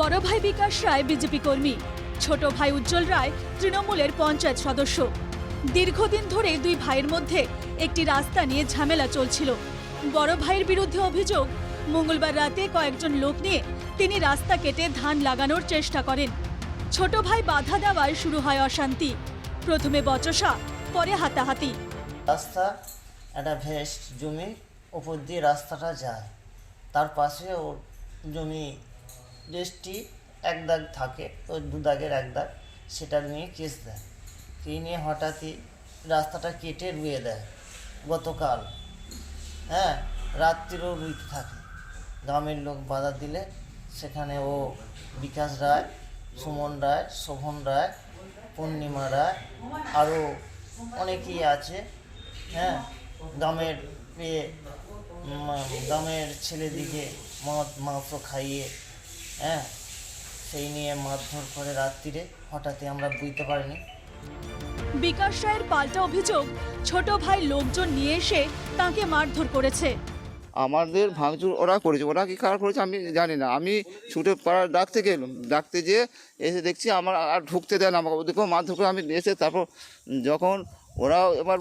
বড় ভাই বিকাশ রায় বিজেপি কর্মী, ছোট ভাই উজ্জ্বল রায় তৃণমূলের পঞ্চায়েত সদস্য। দীর্ঘদিন ধরে দুই ভাইয়ের মধ্যে একটি রাস্তা নিয়ে ঝামেলা চলছিল। বড় ভাইয়ের বিরুদ্ধে অভিযোগ, মঙ্গলবার রাতে কয়েকজন লোক নিয়ে তিনি রাস্তা কেটে ধান লাগানোর চেষ্টা করেন। ছোট ভাই বাধা দেওয়ায় শুরু হয় অশান্তি। প্রথমে বচসা, পরে হাতাহাতি। রাস্তা, একটা ভেস্ট জমি, ওপর দিয়ে রাস্তাটা যায়। তার পাশে ওর জমি রেস্টটি এক দাগ থাকে ওই দু দাগের এক দাগ। সেটা নিয়ে কেস দেয়। এই নিয়ে হঠাৎই রাস্তাটা কেটে রুয়ে দেয় গতকাল। হ্যাঁ রাত্রিরও রুইতে থাকে। গ্রামের লোক বাধা দিলে সেখানে ও বিকাশ রায়, সুমন রায়, শোভন রায়, পূর্ণিমা রায়, আরও অনেকেই আছে। হ্যাঁ গ্রামের পেয়ে গ্রামের ছেলেদিকে মদ, মাংস খাইয়ে হ্যাঁ সেই নিয়ে মারধর করে রাত্রিরে হঠাৎই আমরা বুঝতে পারিনি। বিকাশ রায়ের পাল্টা অভিযোগ ছোট ভাই লোকজন নিয়ে এসে তাকে মারধর করেছে। আমাদের ভাঙচুর ওরা করেছে ওরা কি খারাপ করেছে আমি জানি না। আমি ছুটে পাড়ার ডাকতে গেলাম ডাকতে যেয়ে এসে দেখছি আমার আর ঢুকতে দেয় না আমাকে ওদেরকেও মারধর করে আমি এসে তারপর যখন ওরা এবার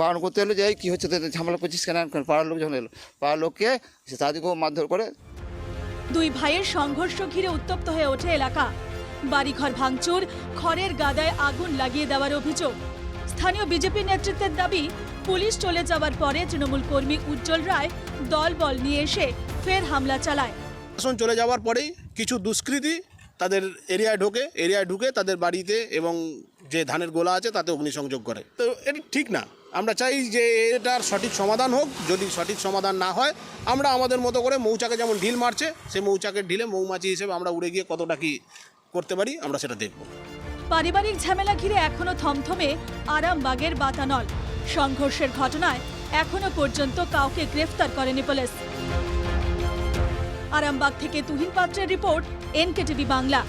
বারণ করতে এলো যে কী হচ্ছে তোদের ঝামেলা করছিস কেন কেন? পাড়ার লোক যখন এলো পাড়ার লোককে সে তাদেরকেও মারধর করে দুই ভাইয়ের সংঘর্ষ ঘিরে উত্তপ্ত হয়ে ওঠে এলাকা। বাড়িঘর ভাঙচুর, খড়ের গাদায় আগুন লাগিয়ে দেওয়ার অভিযোগ। স্থানীয় বিজেপি নেতৃত্বের দাবি, পুলিশ চলে যাওয়ার পরে তৃণমূল কর্মী উজ্জ্বল রায় দলবল নিয়ে এসে ফের হামলা চালায়। চলে যাওয়ার পরেই কিছু দুষ্কৃতী তাদের এরিয়ায় ঢোকে, এরিয়ায় ঢুকে তাদের বাড়িতে এবং যে ধানের গোলা আছে তাতে অগ্নিসংযোগ করে। তো এটা ঠিক না। আমরা চাই যে এটার সঠিক সমাধান হোক, যদি সঠিক সমাধান না হয়, আমরা আমাদের মতো করে মৌচাকে যেমন ঢিল মারছে, সেই মৌচাকের ঢিলে মৌমাছি হিসেবে আমরা উড়ে গিয়ে কতটা কি করতে পারি, আমরা সেটা দেখব। পারিবারিক ঝামেলা ঘিরে এখনও থমথমে আরামবাগের বাতানল। সংঘর্ষের ঘটনায় এখনও পর্যন্ত কাউকে গ্রেফতার করেনি পুলিশ। আরামবাগ থেকে তুহিন পাত্রের রিপোর্ট এনকেটিভি বাংলা।